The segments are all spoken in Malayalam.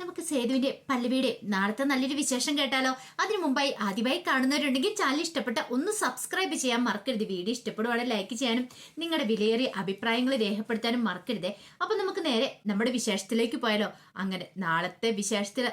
നമുക്ക് സേതുവിന്റെ പല്ലവിയുടെ നാളത്തെ നല്ലൊരു വിശേഷം കേട്ടാലോ? അതിനു മുമ്പായി ആദ്യമായി കാണുന്നവരുണ്ടെങ്കിൽ ചാനൽ ഇഷ്ടപ്പെട്ട ഒന്ന് സബ്സ്ക്രൈബ് ചെയ്യാൻ മറക്കരുത്. വീഡിയോ ഇഷ്ടപ്പെടുവാണെങ്കിൽ ലൈക്ക് ചെയ്യാനും നിങ്ങളുടെ വിലയേറിയ അഭിപ്രായങ്ങൾ രേഖപ്പെടുത്താനും മറക്കരുത്. അപ്പൊ നമുക്ക് നേരെ നമ്മുടെ വിശേഷത്തിലേക്ക് പോയാലോ? അങ്ങനെ നാളത്തെ വിശേഷത്തിൽ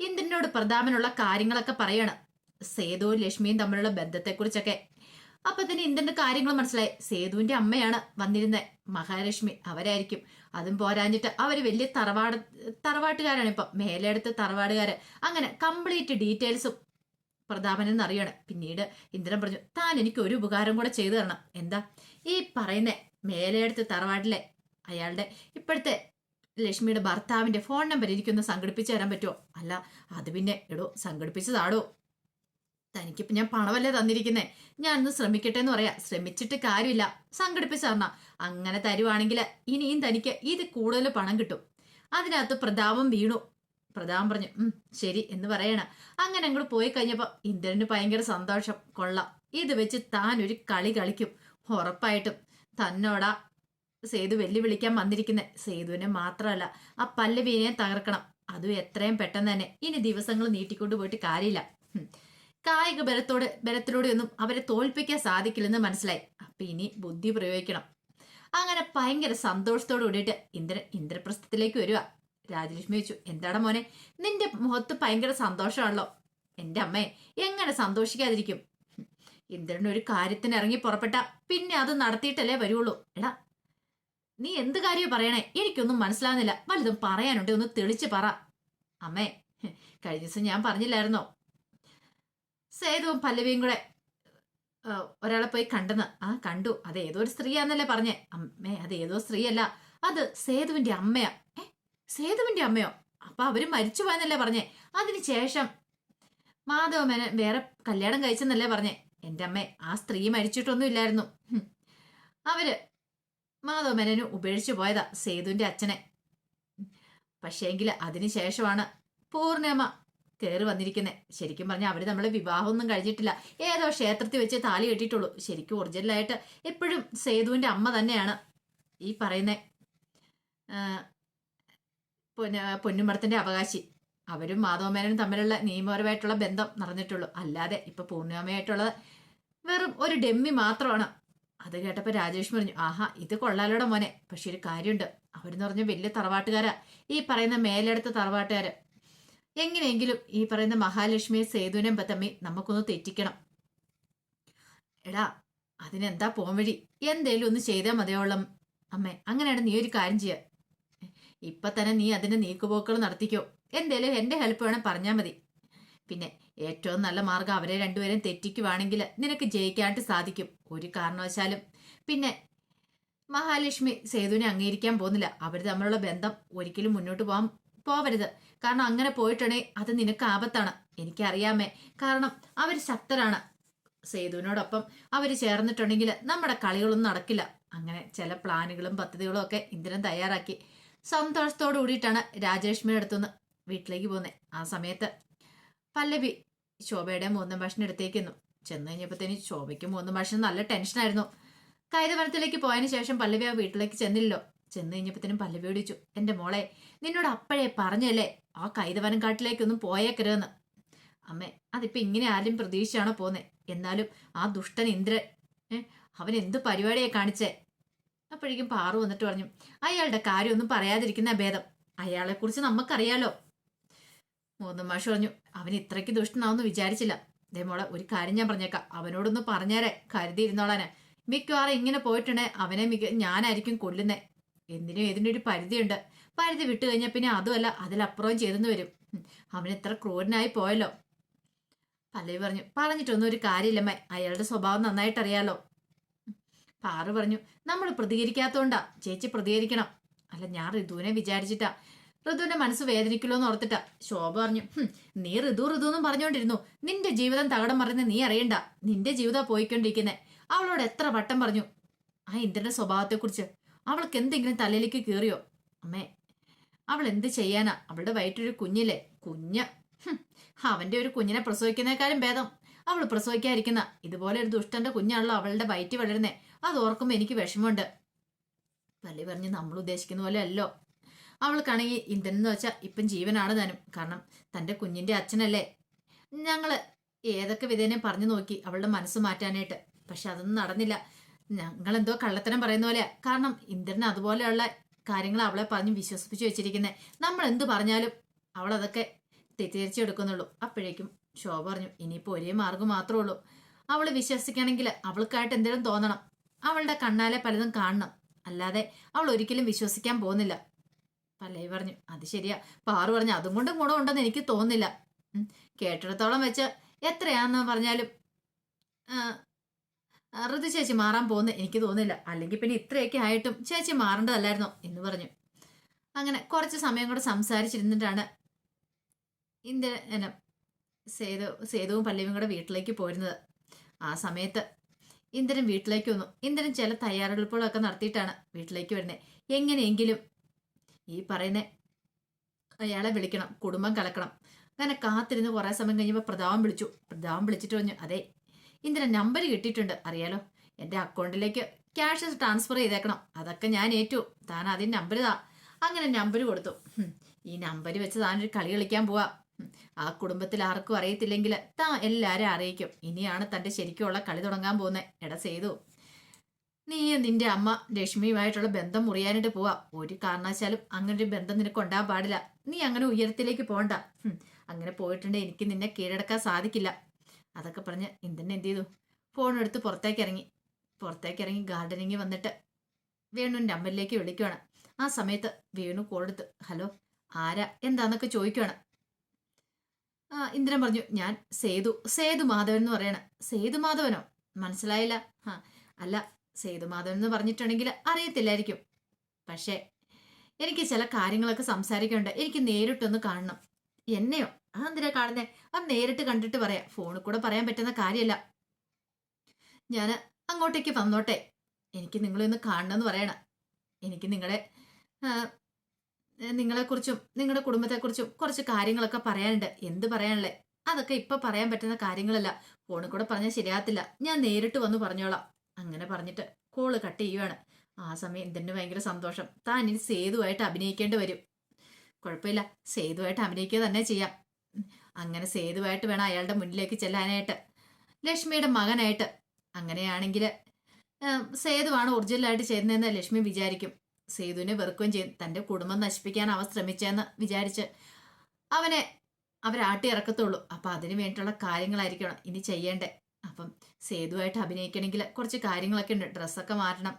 ഇന്ദ്രനോട് പ്രധാനമുള്ള കാര്യങ്ങളൊക്കെ പറയണം. സേതുവും ലക്ഷ്മിയും തമ്മിലുള്ള ബന്ധത്തെക്കുറിച്ചൊക്കെ. അപ്പൊ തന്നെ എന്തെന്ന് കാര്യങ്ങൾ മനസ്സിലായി. സേതുവിന്റെ അമ്മയാണ് വന്നിരുന്നത് മഹാലക്ഷ്മി അവരായിരിക്കും. അതും പോരാഞ്ഞിട്ട് അവർ വലിയ തറവാട് തറവാട്ടുകാരാണ് ഇപ്പൊ. മേലെടുത്ത് തറവാടുകാര്. അങ്ങനെ കംപ്ലീറ്റ് ഡീറ്റെയിൽസും പ്രതാപനെന്ന് അറിയണം. പിന്നീട് ഇന്ദ്രൻ പറഞ്ഞു താൻ എനിക്ക് ഒരു ഉപകാരം കൂടെ ചെയ്തു തരണം. എന്താ? ഈ പറയുന്ന മേലെടുത്ത് തറവാട്ടിലെ അയാളുടെ ഇപ്പോഴത്തെ ലക്ഷ്മിയുടെ ഭർത്താവിന്റെ ഫോൺ നമ്പർ എനിക്കൊന്ന് സംഘടിപ്പിച്ചു തരാൻ പറ്റുമോ അല്ല അത് പിന്നെ എടോ സംഘടിപ്പിച്ചതാടോ? തനിക്കിപ്പോ ഞാൻ പണമല്ലേ തന്നിരിക്കുന്നേ? ഞാൻ ഒന്ന് ശ്രമിക്കട്ടെ എന്ന് പറയാ. ശ്രമിച്ചിട്ട് കാര്യമില്ല. സംഘടിപ്പിച്ചു തരണ. അങ്ങനെ തരുവാണെങ്കിൽ ഇനിയും തനിക്ക് ഇത് കൂടുതൽ പണം കിട്ടും. അതിനകത്ത് പ്രതാപം വീണു. പ്രതാപം പറഞ്ഞു ഉം ശരി എന്ന് പറയണ. അങ്ങനെ അങ്ങോട്ട് പോയി കഴിഞ്ഞപ്പോൾ ഇന്ദ്രന് ഭയങ്കര സന്തോഷം. കൊള്ളാം. ഇത് വെച്ച് താൻ ഒരു കളി കളിക്കും. ഉറപ്പായിട്ടും. തന്നോടാ സേതു വെല്ലുവിളിക്കാൻ വന്നിരിക്കുന്നത് സേതുവിനെ മാത്രമല്ല ആ പല്ലവീനെ തകർക്കണം. അതും എത്രയും പെട്ടെന്ന് തന്നെ. ഇനി ദിവസങ്ങൾ നീട്ടിക്കൊണ്ടു പോയിട്ട് കാര്യമില്ല. കായിക ബലത്തോട് ബലത്തിലൂടെ ഒന്നും അവരെ തോൽപ്പിക്കാൻ സാധിക്കില്ലെന്ന് മനസ്സിലായി. അപ്പൊ ഇനി ബുദ്ധി പ്രയോഗിക്കണം. അങ്ങനെ ഭയങ്കര സന്തോഷത്തോട് കൂടിയിട്ട് ഇന്ദ്ര ഇന്ദ്രപ്രസ്ഥത്തിലേക്ക് വരിക. രാജലക്ഷ്മി ചോദിച്ചു എന്താടാ മോനെ നിന്റെ മുഖത്ത് ഭയങ്കര സന്തോഷമാണല്ലോ. എന്റെ അമ്മേ എങ്ങനെ സന്തോഷിക്കാതിരിക്കും. ഇന്ദ്രൻ ഒരു കാര്യത്തിന് ഇറങ്ങി പുറപ്പെട്ട പിന്നെ അത് നടത്തിയിട്ടല്ലേ വരുള്ളൂ എടാ നീ എന്ത് കാര്യമാണ് പറയണേ? എനിക്കൊന്നും മനസ്സിലാവുന്നില്ല. വലുതും പറയാനുണ്ട് ഒന്ന് തെളിച്ച് പറ. അമ്മേ കഴിഞ്ഞ ദിവസം ഞാൻ പറഞ്ഞില്ലായിരുന്നോ? സേതുവും പല്ലവിയും കൂടെ ഒരാളെ പോയി കണ്ടെന്ന്. ആ കണ്ടു. അത് ഏതോ ഒരു സ്ത്രീയാന്നല്ലേ പറഞ്ഞേ. അമ്മേ അത് ഏതോ സ്ത്രീയല്ല. അത് സേതുവിന്റെ അമ്മയാ. ഏ സേതുവിന്റെ അമ്മയോ? അപ്പൊ അവർ മരിച്ചു പോയെന്നല്ലേ പറഞ്ഞേ. അതിന് ശേഷം മാധവ മേനൻ വേറെ കല്യാണം കഴിച്ചെന്നല്ലേ പറഞ്ഞേ. എന്റെ അമ്മേ ആ സ്ത്രീ മരിച്ചിട്ടൊന്നും ഇല്ലായിരുന്നു. അവർ മാധവ മേനന് ഉപേക്ഷിച്ചു പോയതാ സേതുവിന്റെ അച്ഛനെ. പക്ഷേങ്കിൽ അതിനുശേഷമാണ് പൂർണിമ കയറി വന്നിരിക്കുന്നത് ശരിക്കും പറഞ്ഞാൽ അവർ നമ്മളെ വിവാഹമൊന്നും കഴിഞ്ഞിട്ടില്ല. ഏതോ ക്ഷേത്രത്തിൽ വെച്ച് താലി കെട്ടിയിട്ടുള്ളൂ. ശരിക്കും ഒറിജിനലായിട്ട് എപ്പോഴും സേതുവിന്റെ അമ്മ തന്നെയാണ് ഈ പറയുന്ന. പൊന്ന പൊന്നുമടത്തിന്റെ അവകാശി. അവരും മാധവമേനനും തമ്മിലുള്ള നിയമപരമായിട്ടുള്ള ബന്ധം നടന്നിട്ടുള്ളൂ. അല്ലാതെ ഇപ്പൊ പൂർണിമയായിട്ടുള്ളത് വെറും ഒരു ഡെമ്മി മാത്രമാണ്. അത് കേട്ടപ്പോൾ രാജേഷ് പറഞ്ഞു ആഹാ ഇത് കൊള്ളാലോടെ മോനെ. പക്ഷെ ഒരു കാര്യമുണ്ട്. അവരെന്ന് പറഞ്ഞ വലിയ തറവാട്ടുകാരാ. ഈ പറയുന്ന മേലെടുത്ത തറവാട്ടുകാര്. എങ്ങനെയെങ്കിലും ഈ പറയുന്ന മഹാലക്ഷ്മിയെ സേതുവിനെ തമ്മി നമുക്കൊന്ന് തെറ്റിക്കണം. എടാ അതിനെന്താ പോം വഴി? എന്തേലും ഒന്ന് ചെയ്താൽ മതിയോളം അമ്മേ അങ്ങനെയാണ് നീ ഒരു കാര്യം ചെയ്യുക ഇപ്പൊ തന്നെ നീ അതിന്റെ നീക്കുപോക്കുകൾ നടത്തിക്കോ. എന്തേലും എന്റെ ഹെൽപ്പ് വേണം പറഞ്ഞാൽ മതി. പിന്നെ ഏറ്റവും നല്ല മാർഗം അവരെ രണ്ടുപേരെയും തെറ്റിക്കുവാണെങ്കിൽ നിനക്ക് ജയിക്കാനായിട്ട് സാധിക്കും. ഒരു കാരണവശാലും. പിന്നെ മഹാലക്ഷ്മി സേതുവിനെ അംഗീകരിക്കാൻ പോകുന്നില്ല. അവർ തമ്മിലുള്ള ബന്ധം ഒരിക്കലും മുന്നോട്ട് പോകാൻ പോവരുത് കാരണം അങ്ങനെ പോയിട്ടുണ്ടെങ്കിൽ അത് നിനക്ക് ആപത്താണ്. എനിക്കറിയാമേ. കാരണം അവർ ശക്തരാണ്. സേതുവിനോടൊപ്പം അവർ ചേർന്നിട്ടുണ്ടെങ്കിൽ നമ്മുടെ കളികളൊന്നും നടക്കില്ല. അങ്ങനെ ചില പ്ലാനുകളും പദ്ധതികളും ഒക്കെ ഇന്ദ്രൻ തയ്യാറാക്കി. സന്തോഷത്തോടു കൂടിയിട്ടാണ് രാജലക്ഷ്മിയുടെ അടുത്തുനിന്ന് വീട്ടിലേക്ക് പോകുന്നത് ആ സമയത്ത് പല്ലവി ശോഭയുടെ മൂന്നും ഭക്ഷണം എടുത്തേക്കുന്നു ചെന്ന് കഴിഞ്ഞപ്പോഴത്തേന് ശോഭയ്ക്ക് മൂന്നും ഭക്ഷണം നല്ല ടെൻഷനായിരുന്നു കൈതവനത്തിലേക്ക് പോയതിനു ശേഷം പല്ലവി ആ വീട്ടിലേക്ക് ചെന്നില്ലല്ലോ. ചെന്ന് കഴിഞ്ഞപ്പോഴത്തേനും പല്ലവി ഓടിച്ചു. എന്റെ മോളെ നിന്നോട് അപ്പോഴേ പറഞ്ഞല്ലേ? ആ കൈതവനം കാട്ടിലേക്കൊന്നും പോയേക്കരുതെന്ന്. അമ്മേ അതിപ്പോ ഇങ്ങനെ ആരും പ്രതീക്ഷയാണോ പോന്നെ? എന്നാലും ആ ദുഷ്ടൻ ഇന്ദ്രൻ അവൻ എന്ത് പരിപാടിയെ കാണിച്ചേ? അപ്പോഴേക്കും പാറു വന്നിട്ട് പറഞ്ഞു അയാളുടെ കാര്യമൊന്നും പറയാതിരിക്കുന്ന ഭേദം. അയാളെ കുറിച്ച് നമുക്കറിയാലോ മൂന്നും മാഷ് പറഞ്ഞു അവൻ ഇത്രയ്ക്ക് ദുഷ്ടനാവെന്ന് വിചാരിച്ചില്ല. മോളെ ഒരു കാര്യം ഞാൻ പറഞ്ഞേക്കാം. അവനോടൊന്ന് പറഞ്ഞേരെ കരുതിയിരുന്നോളാന്. മിക്കവാറും ഇങ്ങനെ പോയിട്ടുണ്ടെ. അവനെ മിക ഞാനായിരിക്കും കൊല്ലുന്നേ. എന്തിനും ഇതിന്റെ ഒരു പരിധിയുണ്ട്. പരിധി വിട്ടു കഴിഞ്ഞാൽ പിന്നെ അതുമല്ല അതിലപ്പുറവും ചെയ്തെന്ന് വരും. അവൻ എത്ര ക്രൂരനായി പോയല്ലോ. പല്ലവി പറഞ്ഞു പറഞ്ഞിട്ടൊന്നും ഒരു കാര്യമില്ലമ്മേ അയാളുടെ സ്വഭാവം നന്നായിട്ട് അറിയാലോ പാറു പറഞ്ഞു നമ്മൾ പ്രതികരിക്കാത്തോണ്ടാ ചേച്ചി പ്രതികരിക്കണം. അല്ല ഞാൻ ഋതുവിനെ വിചാരിച്ചിട്ടാ. ഋതുവിന്റെ മനസ്സ് വേദനിക്കില്ലോന്ന് ഓർത്തിട്ടാ. ശോഭ പറഞ്ഞു നീ ഋതു ഋതു എന്നും പറഞ്ഞുകൊണ്ടിരുന്നു നിന്റെ ജീവിതം തകടം മറിഞ്ഞ് നീ അറിയണ്ട. നിന്റെ ജീവിതം പോയിക്കൊണ്ടിരിക്കുന്നേ. അവളോട് എത്ര വട്ടം പറഞ്ഞു ആ ഇന്ദ്രന്റെ സ്വഭാവത്തെക്കുറിച്ച്. അവൾക്ക് എന്തെങ്കിലും തലയിലേക്ക് കീറിയോ? അമ്മേ അവൾ എന്ത് ചെയ്യാനാ? അവളുടെ വയറ്റൊരു കുഞ്ഞില്ലേ? കുഞ്ഞ്. അവന്റെ ഒരു കുഞ്ഞിനെ പ്രസവിക്കുന്നേക്കാളും ഭേദം. അവൾ പ്രസവിക്കാതിരിക്കുന്ന ഇതുപോലെ ഒരു ദുഷ്ടന്റെ കുഞ്ഞാണല്ലോ അവളുടെ വയറ്റ് വളരുന്നേ. അത് ഓർക്കുമ്പോ എനിക്ക് വിഷമമുണ്ട്. പള്ളി പറഞ്ഞ് നമ്മൾ ഉദ്ദേശിക്കുന്ന പോലെ അല്ലോ. അവൾക്കാണെങ്കിൽ ഇന്ദ്രൻ വെച്ചാൽ ഇപ്പം ജീവനാണ് താനും. കാരണം തന്റെ കുഞ്ഞിന്റെ അച്ഛനല്ലേ. ഞങ്ങൾ ഏതൊക്കെ വിധേനെ പറഞ്ഞു നോക്കി അവളുടെ മനസ്സ് മാറ്റാനായിട്ട്. പക്ഷെ അതൊന്നും നടന്നില്ല. ഞങ്ങൾ എന്തോ കള്ളത്തരം പറയുന്ന പോലെ കാരണം ഇന്ദ്രൻ അതുപോലെയുള്ള കാര്യങ്ങൾ അവളെ പറഞ്ഞ് വിശ്വസിപ്പിച്ചു വെച്ചിരിക്കുന്നത് നമ്മൾ എന്ത് പറഞ്ഞാലും അവൾ അതൊക്കെ തെറ്റിദ്ധരിച്ചെടുക്കുന്നുള്ളൂ അപ്പോഴേക്കും ശോഭ പറഞ്ഞു ഇനിയിപ്പോൾ ഒരേ മാർഗം മാത്രമേ ഉള്ളൂ. അവൾ വിശ്വസിക്കണമെങ്കിൽ അവൾക്കായിട്ട് എന്തെങ്കിലും തോന്നണം. അവളുടെ കണ്ണാലെ പലതും കാണണം. അല്ലാതെ അവൾ ഒരിക്കലും വിശ്വസിക്കാൻ പോകുന്നില്ല. പല്ലവി പറഞ്ഞു അത് ശരിയാ. പാറു പറഞ്ഞു അതും കൊണ്ട് ഗുണമുണ്ടെന്ന് എനിക്ക് തോന്നുന്നില്ല. കേട്ടിടത്തോളം വെച്ച് എത്രയാന്ന് പറഞ്ഞാലും ഋതു ചേച്ചി മാറാൻ പോകുന്നു എനിക്ക് തോന്നില്ല അല്ലെങ്കിൽ പിന്നെ ഇത്രയൊക്കെ ആയിട്ടും ചേച്ചി മാറേണ്ടതല്ലായിരുന്നോ എന്ന് പറഞ്ഞു. അങ്ങനെ കുറച്ച് സമയം കൂടെ സംസാരിച്ചിരുന്നിട്ടാണ് ഇന്ത്യ സേതു സേതുവും പല്ലവിയും കൂടെ വീട്ടിലേക്ക് പോരുന്നത്. ആ സമയത്ത് ഇന്ദ്രൻ വീട്ടിലേക്ക് വന്നു. ഇന്ദ്രൻ ചില തയ്യാറെടുപ്പുകളൊക്കെ നടത്തിയിട്ടാണ് വീട്ടിലേക്ക് വരുന്നത് എങ്ങനെയെങ്കിലും ഈ പറയുന്ന അയാളെ വിളിക്കണം കുടുംബം കലക്കണം. അങ്ങനെ കാത്തിരുന്ന് കുറേ സമയം കഴിഞ്ഞപ്പോൾ പ്രതാപം വിളിച്ചു. പ്രതാപം വിളിച്ചിട്ട് പറഞ്ഞു അതെ ഇന്ദ്രൻ നമ്പർ കിട്ടിയിട്ടുണ്ട്. അറിയാലോ? എന്റെ അക്കൗണ്ടിലേക്ക് ക്യാഷ് ട്രാൻസ്ഫർ ചെയ്തേക്കണം. അതൊക്കെ ഞാൻ ഏറ്റു. താൻ അതിന് നമ്പർ താ. അങ്ങനെ നമ്പർ കൊടുത്തു. ഈ നമ്പർ വെച്ച് താനൊരു കളി കളിക്കാൻ പോവാ. ആ കുടുംബത്തിൽ ആർക്കും അറിയത്തില്ലെങ്കിൽ താ എല്ലാവരും അറിയിക്കും. ഇനിയാണ് തന്റെ ശരിക്കുള്ള കളി തുടങ്ങാൻ പോകുന്നത് എട ചെയ്തു നീ നിന്റെ അമ്മ ലക്ഷ്മിയുമായിട്ടുള്ള ബന്ധം മുറിയാനായിട്ട് പോവാ. ഒരു കാരണവശാലും അങ്ങനെ ഒരു ബന്ധം നിനക്ക് ഉണ്ടാകാൻ പാടില്ല. നീ അങ്ങനെ ഉയരത്തിലേക്ക് പോകണ്ട. അങ്ങനെ പോയിട്ടുണ്ടെങ്കിൽ എനിക്ക് നിന്നെ കീഴടക്കാൻ സാധിക്കില്ല. അതൊക്കെ പറഞ്ഞ് ഇന്ദ്രൻ എന്ത് ചെയ്തു? ഫോൺ എടുത്ത് പുറത്തേക്ക് ഇറങ്ങി. പുറത്തേക്ക് ഇറങ്ങി ഗാർഡനിങ്ങിൽ വന്നിട്ട് വേണുവിന്റെ അമ്മയിലേക്ക് വിളിക്കുവാണ്. ആ സമയത്ത് വേണു കോൾ എടുത്ത് ഹലോ ആരാ? എന്താന്നൊക്കെ ചോദിക്കുവാണ്. ആ ഇന്ദ്രൻ പറഞ്ഞു ഞാൻ സേതു സേതു മാധവൻ എന്ന് പറയണ. സേതു മാധവനോ? മനസ്സിലായില്ല. ആ അല്ല സേതു മാധവൻ എന്ന് പറഞ്ഞിട്ടുണ്ടെങ്കിൽ അറിയത്തില്ലായിരിക്കും. പക്ഷേ എനിക്ക് ചില കാര്യങ്ങളൊക്കെ സംസാരിക്കാനുണ്ട്. എനിക്ക് നേരിട്ടൊന്ന് കാണണം. എന്നെയോ അതെന്തിനാ കാണുന്നേ? അത് നേരിട്ട് കണ്ടിട്ട് പറയാം. ഫോണിൽ കൂടെ പറയാൻ പറ്റുന്ന കാര്യമല്ല. ഞാൻ അങ്ങോട്ടേക്ക് വന്നോട്ടെ. എനിക്ക് നിങ്ങളെ ഒന്ന് കാണണമെന്ന് പറയണം. എനിക്ക് നിങ്ങളെ നിങ്ങളെക്കുറിച്ചും നിങ്ങളുടെ കുടുംബത്തെക്കുറിച്ചും കുറച്ച് കാര്യങ്ങളൊക്കെ പറയാനുണ്ട്. എന്ത് പറയാനല്ലേ അതൊക്കെ ഇപ്പൊ പറയാൻ പറ്റുന്ന കാര്യങ്ങളല്ല. ഫോണിൽ കൂടെ പറഞ്ഞാൽ ശരിയാകത്തില്ല. ഞാൻ നേരിട്ട് വന്ന് പറഞ്ഞോളാം. അങ്ങനെ പറഞ്ഞിട്ട് കോൾ കട്ട് ചെയ്യുവാണ്. ആ സമയം എന്തിന് ഭയങ്കര സന്തോഷം. താൻ ഇനി സേതുവായിട്ട് അഭിനയിക്കേണ്ടി വരും. കുഴപ്പമില്ല. സേതുവായിട്ട് അഭിനയിക്കുക തന്നെ ചെയ്യാം. അങ്ങനെ സേതുവായിട്ട് വേണം അയാളുടെ മുന്നിലേക്ക് ചെല്ലാനായിട്ട്. ലക്ഷ്മിയുടെ മകനായിട്ട്. അങ്ങനെയാണെങ്കിൽ സേതുവാണ് ഒറിജിനലായിട്ട് ചെയ്യുന്നതെന്ന് ലക്ഷ്മി വിചാരിക്കും. സേതുവിനെ വെറുക്കുകയും ചെയ്യും. തന്റെ കുടുംബം നശിപ്പിക്കാൻ അവ ശ്രമിച്ചെന്ന് വിചാരിച്ച് അവനെ അവരാട്ടി ഇറക്കത്തുള്ളൂ. അപ്പം അതിന് വേണ്ടിയിട്ടുള്ള കാര്യങ്ങളായിരിക്കണം ഇനി ചെയ്യേണ്ടേ. അപ്പം സേതുവായിട്ട് അഭിനയിക്കണമെങ്കിൽ കുറച്ച് കാര്യങ്ങളൊക്കെ ഉണ്ട്. ഡ്രസ്സൊക്കെ മാറ്റണം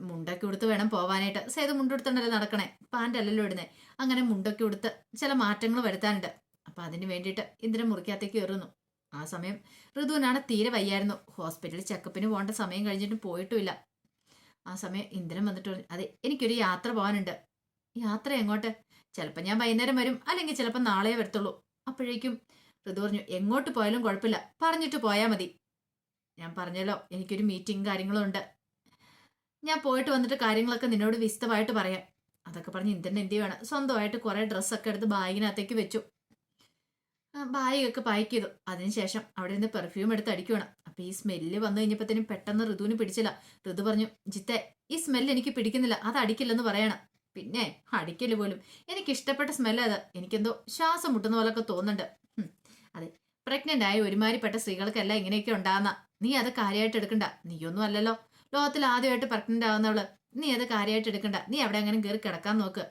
മുണ്ടൊക്കെ ഉടുത്ത് വേണം പോവാനായിട്ട്. സേതു മുണ്ടെടുത്തുണ്ടല്ലോ നടക്കണേ? പാന്റ് അല്ലല്ലോ ഇടുന്നേ. അങ്ങനെ മുണ്ടൊക്കെ ഉടുത്ത് ചില മാറ്റങ്ങൾ വരുത്താനുണ്ട്. അപ്പം അതിന് വേണ്ടിയിട്ട് ഇന്ദ്രൻ മുറിക്കകത്തേക്ക് കയറുന്നു ആ സമയം ഋതുവിനാണ് തീരെ വയ്യായിരുന്നു. ഹോസ്പിറ്റലിൽ ചെക്കപ്പിന് പോകേണ്ട സമയം കഴിഞ്ഞിട്ട് പോയിട്ടുമില്ല. ആ സമയം ഇന്ദ്രൻ വന്നിട്ട് അതെ എനിക്കൊരു യാത്ര പോകാനുണ്ട്. യാത്ര എങ്ങോട്ട്? ചിലപ്പോൾ ഞാൻ വൈകുന്നേരം വരും അല്ലെങ്കിൽ ചിലപ്പോൾ നാളെ വരത്തുള്ളൂ. അപ്പോഴേക്കും ഋതു പറഞ്ഞു എങ്ങോട്ട് പോയാലും കുഴപ്പമില്ല. പറഞ്ഞിട്ട് പോയാൽ മതി. ഞാൻ പറഞ്ഞല്ലോ എനിക്കൊരു മീറ്റിംഗ് കാര്യങ്ങളും ഉണ്ട്. ഞാൻ പോയിട്ട് വന്നിട്ട് കാര്യങ്ങളൊക്കെ നിന്നോട് വിശദമായിട്ട് പറയാം. അതൊക്കെ പറഞ്ഞ് ഇന്ദ്രൻ എന്ത് ചെയ്യുവാണ്? സ്വന്തമായിട്ട് കുറേ ഡ്രസ്സൊക്കെ എടുത്ത് ബാഗിനകത്തേക്ക് വെച്ചു. ബാഗൊക്കെ പാക്ക് ചെയ്തു. അതിനുശേഷം അവിടെ നിന്ന് പെർഫ്യൂം എടുത്ത് അടിക്കുവാണ്. അപ്പൊ ഈ സ്മെല്ല് വന്നു കഴിഞ്ഞപ്പോഴത്തേനും പെട്ടെന്ന് ഋതുവിന് പിടിച്ചില്ല. ഋതു പറഞ്ഞു ജിത്തെ ഈ സ്മെല്ല് എനിക്ക് പിടിക്കുന്നില്ല. അത് അടിക്കില്ലെന്ന് പറയണം. പിന്നെ അടിക്കൽ പോലും. എനിക്ക് ഇഷ്ടപ്പെട്ട സ്മെല്ല് അത്. എനിക്കെന്തോ ശ്വാസം മുട്ടുന്ന പോലൊക്കെ തോന്നുന്നുണ്ട്. അതെ. പ്രഗ്നന്റ് ആയ ഒരുമാരിപ്പെട്ട സ്ത്രീകൾക്കെല്ലാം ഇങ്ങനെയൊക്കെ ഉണ്ടാകുന്ന നീ അത് കാര്യമായിട്ട് എടുക്കണ്ട. നീയൊന്നും അല്ലല്ലോ. ലോകത്തിൽ ആദ്യമായിട്ട് പ്രഗ്നന്റ് ആവുന്നവൾ. നീ അത് കാര്യമായിട്ട് എടുക്കണ്ട. നീ അവിടെ അങ്ങനെ കയറി കിടക്കാൻ നോക്ക്.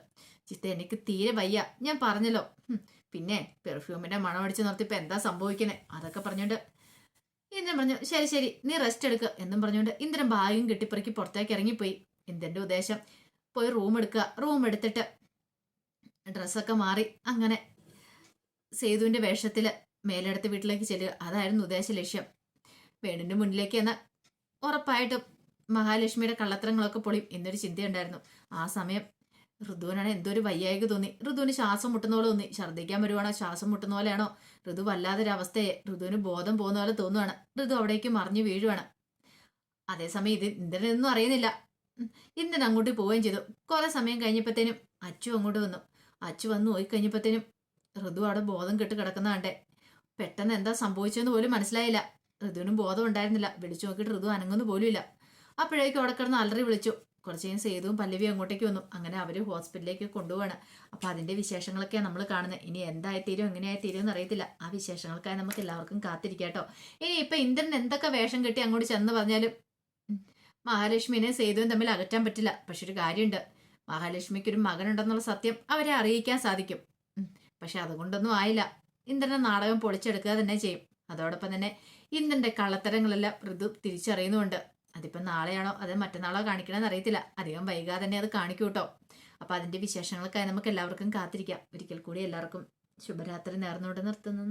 ചിത്ത എനിക്ക് തീരെ വയ്യ. ഞാൻ പറഞ്ഞല്ലോ. പിന്നെ പെർഫ്യൂമിന്റെ മണം അടിച്ചു നിർത്തി ഇപ്പൊ എന്താ സംഭവിക്കണേ? അതൊക്കെ പറഞ്ഞോണ്ട് ഇന്ദ്രൻ പറഞ്ഞു ശരി ശരി നീ റെസ്റ്റ് എടുക്കുക എന്നും പറഞ്ഞുകൊണ്ട് ഇന്ദ്രൻ ഭാഗ്യം കെട്ടിപ്പറക്കി പുറത്തേക്ക് ഇറങ്ങിപ്പോയി. ഇന്ദ്രന്റെ ഉദ്ദേശം പോയി റൂം എടുക്കുക റൂം എടുത്തിട്ട് ഡ്രസ്സൊക്കെ മാറി അങ്ങനെ സേതുവിന്റെ വേഷത്തിൽ മേലെടുത്ത് വീട്ടിലേക്ക് ചെല്ലുക. അതായിരുന്നു ഉദ്ദേശ ലക്ഷ്യം. വേണുവിന്റെ മുന്നിലേക്ക് എന്ന ഉറപ്പായിട്ടും മഹാലക്ഷ്മിയുടെ കള്ളത്തരങ്ങളൊക്കെ പൊളിയും എന്നൊരു ചിന്തയുണ്ടായിരുന്നു. ആ സമയം ഋതുവിനാണ് എന്തോ ഒരു വയ്യായിക തോന്നി. ഋതുവിന് ശ്വാസം മുട്ടുന്ന പോലെ തോന്നി. ഛർദ്ദിക്കാൻ വരുവാണോ? ശ്വാസം മുട്ടുന്ന പോലെയാണോ? ഋതു വല്ലാതൊരവസ്ഥയെ ഋതുവിന് ബോധം പോകുന്ന പോലെ തോന്നുവാണ്. ഋതു അവിടേക്ക് മറിഞ്ഞു വീഴുവാണ്. അതേസമയം ഇത് ഇന്ദ്രനൊന്നും അറിയുന്നില്ല. ഇന്ദ്രൻ അങ്ങോട്ട് പോവുകയും ചെയ്തു. കുറെ സമയം കഴിഞ്ഞപ്പോഴത്തേനും അച്ചു അങ്ങോട്ട് വന്നു. അച്ചു വന്ന് പോയി കഴിഞ്ഞപ്പോഴത്തേനും ഋതു അവിടെ ബോധം കെട്ട് കിടക്കുന്ന കണ്ടേ. പെട്ടെന്ന് എന്താ സംഭവിച്ചതെന്ന് പോലും മനസ്സിലായില്ല. ഋതുവിനും ബോധം ഉണ്ടായിരുന്നില്ല. വിളിച്ചു നോക്കിയിട്ട് ഋതു അനങ്ങുന്നു പോലും ഇല്ല അപ്പോഴേക്കും അവിടെ കിടന്ന് അലറി വിളിച്ചു. കുറച്ച് കഴിഞ്ഞ് സേതുവും പല്ലവിയും അങ്ങോട്ടേക്ക് വന്നു. അങ്ങനെ അവർ ഹോസ്പിറ്റലിലേക്ക് കൊണ്ടുപോവാണ്. അപ്പോൾ അതിന്റെ വിശേഷങ്ങളൊക്കെയാണ് നമ്മൾ കാണുന്നത് ഇനി എന്തായിത്തീരും എങ്ങനെയായിത്തീരും എന്ന് അറിയത്തില്ല ആ വിശേഷങ്ങൾക്കായി നമുക്ക് എല്ലാവർക്കും കാത്തിരിക്കാട്ടോ. ഇനി ഇപ്പം ഇന്ദ്രൻ എന്തൊക്കെ വേഷം കെട്ടി അങ്ങോട്ട് ചെന്ന് പറഞ്ഞാലും മഹാലക്ഷ്മിനെ സേതുവും തമ്മിൽ അകറ്റാൻ പറ്റില്ല. പക്ഷെ ഒരു കാര്യമുണ്ട് മഹാലക്ഷ്മിക്ക് ഒരു മകനുണ്ടെന്നുള്ള സത്യം അവരെ അറിയിക്കാൻ സാധിക്കും. പക്ഷെ അതുകൊണ്ടൊന്നും ആയില്ല. ഇന്ദ്രനെ നാടകം പൊളിച്ചെടുക്കുക തന്നെ ചെയ്യും. അതോടൊപ്പം തന്നെ ഇന്ദ്രന്റെ കള്ളത്തരങ്ങളെല്ലാം ഋതു തിരിച്ചറിയുന്നുമുണ്ട്. അതിപ്പം നാളെയാണോ? അത് മറ്റന്നാളോ കാണിക്കണമെന്ന് അറിയത്തില്ല. അധികം വൈകാതെ തന്നെ അത് കാണിക്കൂ കേട്ടോ അപ്പോൾ അതിന്റെ വിശേഷങ്ങൾക്കായി നമുക്ക് എല്ലാവർക്കും കാത്തിരിക്കാം. ഒരിക്കൽ കൂടി എല്ലാവർക്കും ശുഭരാത്രി നേർന്നുകൊണ്ട് നിർത്തുന്നു.